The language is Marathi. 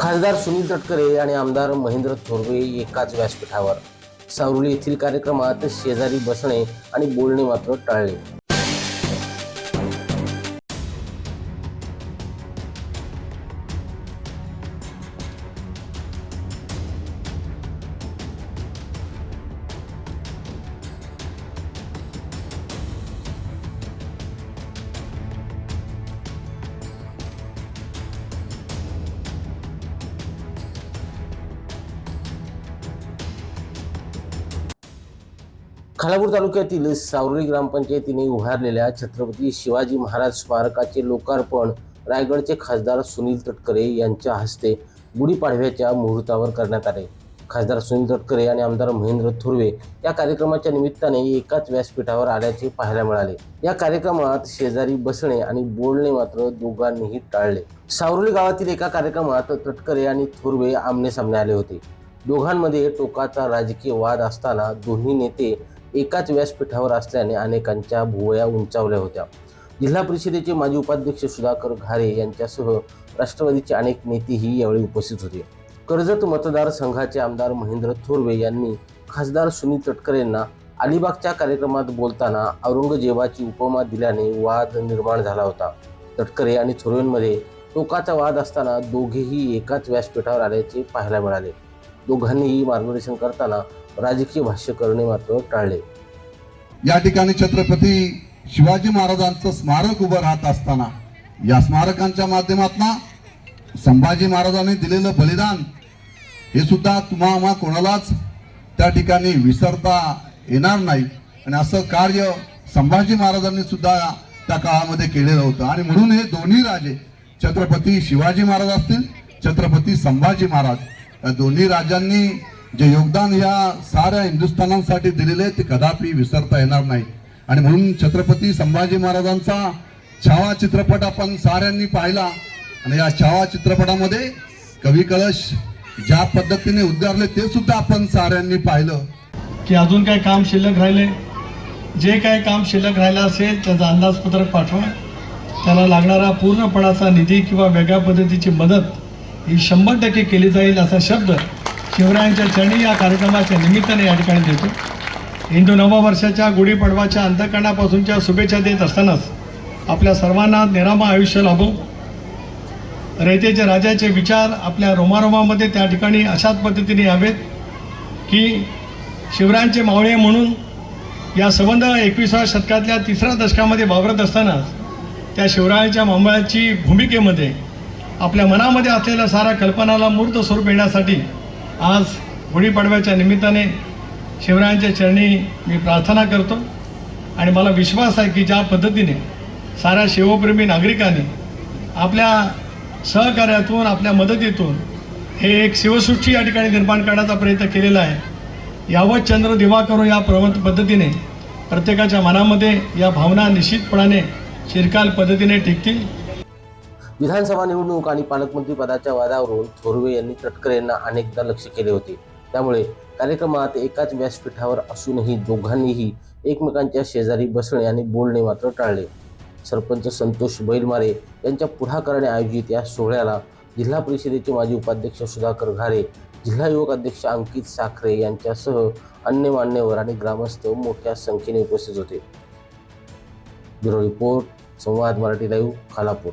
खासदार सुनील तटकरे आणि आमदार महेंद्र थोरवे एकाच व्यासपीठावर. सावरुली येथील कार्यक्रमात शेजारी बसणे आणि बोलणे मात्र टाळले. खालापूर तालुक्यातील सावरी ग्रामपंचायतीने उभारलेल्या छत्रपती शिवाजी महाराज स्मारकाचे लोकार्पण रायगडचे खासदार सुनील तटकरे यांच्या हस्ते गुढीपाडव्याच्या मुहूर्तावर करण्यात आले. खासदार सुनील तटकरे आणि आमदार महेंद्र थुर्वे या कार्यक्रमाच्या निमित्ताने एकाच व्यासपीठावर आल्याचे पाहायला मिळाले. या कार्यक्रमात शेजारी बसणे आणि बोलणे मात्र दोघांनीही टाळले. सावरोली गावातील एका कार्यक्रमात तटकरे आणि थुर्वे आमने सामने आले होते. दोघांमध्ये टोकाचा राजकीय वाद असताना दोन्ही नेते एकाच व्यासपीठावर असल्याने अनेकांच्या भुवया उंचावल्या होत्या. जिल्हा परिषदेचे माजी उपाध्यक्ष सुधाकर घारे यांच्यासह राष्ट्रवादीचे अनेक नेतेही यावेळी उपस्थित होते. कर्जत मतदारसंघाचे आमदार महेंद्र थोरवे यांनी खासदार सुनील तटकरेंना अलिबागच्या कार्यक्रमात बोलताना औरंगजेबाची उपमा दिल्याने वाद निर्माण झाला होता. तटकरे आणि थोरवेंमध्ये टोकाचा वाद असताना दोघेही एकाच व्यासपीठावर आल्याचे पाहायला मिळाले. दोघांनीही मार्गदर्शन करताना राजकीय भाष्य करणे मात्र टाळले. या ठिकाणी छत्रपती शिवाजी महाराजांचं स्मारक उभं राहत असताना या स्मारकांच्या माध्यमातून संभाजी महाराजांनी दिलेलं बलिदान हे सुद्धा तुम्हा आम्हा कोणालाच त्या ठिकाणी विसरता येणार नाही. आणि असं कार्य संभाजी महाराजांनी सुद्धा त्या काळामध्ये केलेलं होतं. आणि म्हणून हे दोन्ही राजे छत्रपती शिवाजी महाराज असतील छत्रपती संभाजी महाराज. या दोन्ही राजांनी जे योगदान या साऱ्या हिंदुस्थानांसाठी दिलेले ते कदापि विसरता येणार नाही. आणि म्हणून छत्रपती संभाजी महाराजांचा छावा चित्रपट आपण साऱ्यांनी पाहिला. आणि या छावा चित्रपटामध्ये कवी कलश ज्या पद्धतीने उद्गारले ते सुद्धा आपण साऱ्यांनी पाहिलं. की अजून काय काम शिल्लक राहिले? जे काय काम शिल्लक राहिलं असेल त्याचं अंदाजपत्रक पाठवा. त्याला लागणारा पूर्णपणाचा निधी किंवा वेगळ्या पद्धतीची मदत ही शंभर टक्के केली जाईल असा शब्द शिवरायांच्या चरणी या कार्यक्रमाच्या निमित्ताने या ठिकाणी देतो. हिंदू नववर्षाच्या गुढीपाडवाच्या अंतकरणापासूनच्या शुभेच्छा देत असतानाच आपल्या सर्वांना निरामा आयुष्य लाभो. रयतेचे राजाचे विचार आपल्या रोमारोमामध्ये त्या ठिकाणी अशाच पद्धतीने यावेत की शिवरायांचे मावळे म्हणून या संबंध एकविसाव्या शतकातल्या तिसऱ्या दशकामध्ये वावरत असतानाच त्या शिवरायांच्या मावळ्याची भूमिकेमध्ये आपल्या मनामध्ये असलेल्या साऱ्या कल्पनाला मूर्त स्वरूप येण्यासाठी आज गुढीपाडव्याच्या निमित्ताने शिवरायांच्या चरणी मी प्रार्थना करतो. आणि मला विश्वास आहे की ज्या पद्धतीने साऱ्या शिवप्रेमी नागरिकांनी आपल्या सहकार्यातून आपल्या मदतीतून हे एक शिवसृष्टी या ठिकाणी निर्माण करण्याचा प्रयत्न केलेला आहे. यावत चंद्र दिवा करू या प्रवंत पद्धतीने प्रत्येकाच्या मनामध्ये या भावना निश्चितपणाने चिरकाल पद्धतीने टिकतील. विधानसभा निवडणूक आणि पालकमंत्री पदाच्या वादावरून थोरवे यांनी तटकरे यांना अनेकदा लक्ष केले होते. त्यामुळे कार्यक्रमात एकाच व्यासपीठावर असूनही दोघांनीही एकमेकांच्या शेजारी बसणे आणि बोलणे मात्र टाळले. सरपंच संतोष बैलमारे यांच्या पुढाकाराने आयोजित या सोहळ्याला जिल्हा परिषदेचे माजी उपाध्यक्ष सुधाकर घारे जिल्हा युवक अध्यक्ष अंकित साखरे यांच्यासह अन्य मान्यवर आणि ग्रामस्थ मोठ्या संख्येने उपस्थित होते. Bureau report Samvad Marathi live Khalapur.